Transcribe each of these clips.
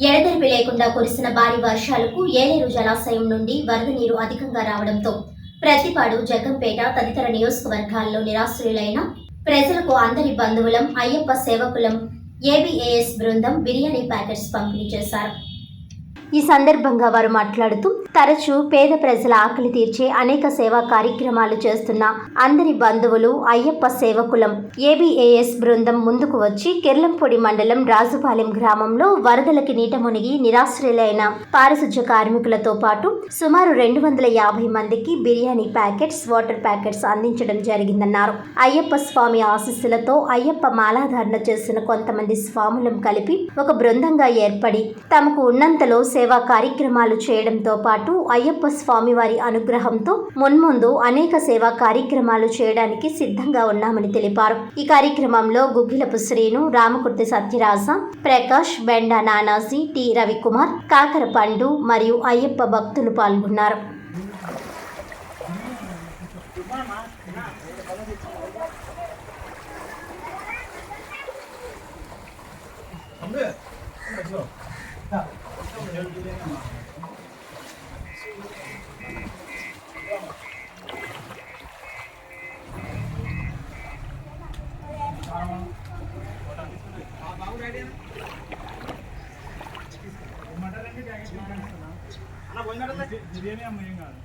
ఎడతెరిపి లేకుండా కురిసిన భారీ వర్షాలకు ఏలేరు జలాశయం నుండి వరద నీరు అధికంగా రావడంతో ప్రతిపాడు జగ్గంపేట తదితర నియోజకవర్గాల్లో నిరాశ్రులైన ప్రజలకు అందరి బంధువులం అయ్యప్ప సేవకులం ఏబిఏఎస్ బృందం బిర్యానీ ప్యాకెట్స్ పంపిణీ చేశారు. ఈ సందర్భంగా వారు మాట్లాడుతూ తరచూ పేద ప్రజల ఆకలి తీర్చే అనేక సేవా కార్యక్రమాలు చేస్తున్న అందరి బంధువులు అయ్యప్ప సేవకులం ఏబిఏఎస్ బృందం ముందుకు వచ్చి కెర్లంపొడి మండలం రాజుపాలెం గ్రామంలో వరదలకి నీట మునిగి నిరాశ్రయులైన పారిశుధ్య కార్మికులతో పాటు సుమారు రెండు వందల యాభై మందికి బిర్యానీ ప్యాకెట్స్ వాటర్ ప్యాకెట్స్ అందించడం జరిగిందన్నారు. అయ్యప్ప స్వామి ఆశీస్సులతో అయ్యప్ప మాలాధారణ చేసిన కొంతమంది స్వాములం కలిపి ఒక బృందంగా ఏర్పడి తమకు ఉన్నంతలో సేవ సేవా కార్యక్రమాలు చేయడంతో పాటు అయ్యప్ప స్వామి వారి అనుగ్రహంతో మున్ముందు అనేక సేవా కార్యక్రమాలు చేయడానికి సిద్ధంగా ఉన్నామని తెలిపారు. ఈ కార్యక్రమంలో గుగ్గిలపు శ్రీను రామకుర్తి సత్యరాజ ప్రకాష్ బెండా నానాజీ టి రవికుమార్ కాకర పండు మరియు అయ్యప్ప భక్తులు పాల్గొన్నారు. బిర్యానీ అమ్మ ఏం కాదు.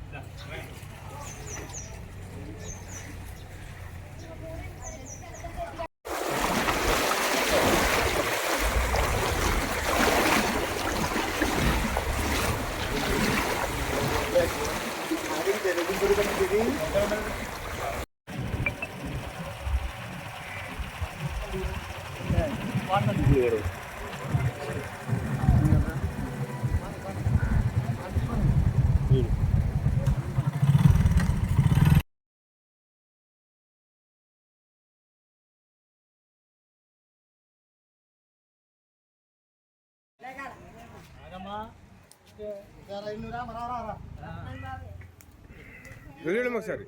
வாட்டம் వెళ్ళండి ఒకసారి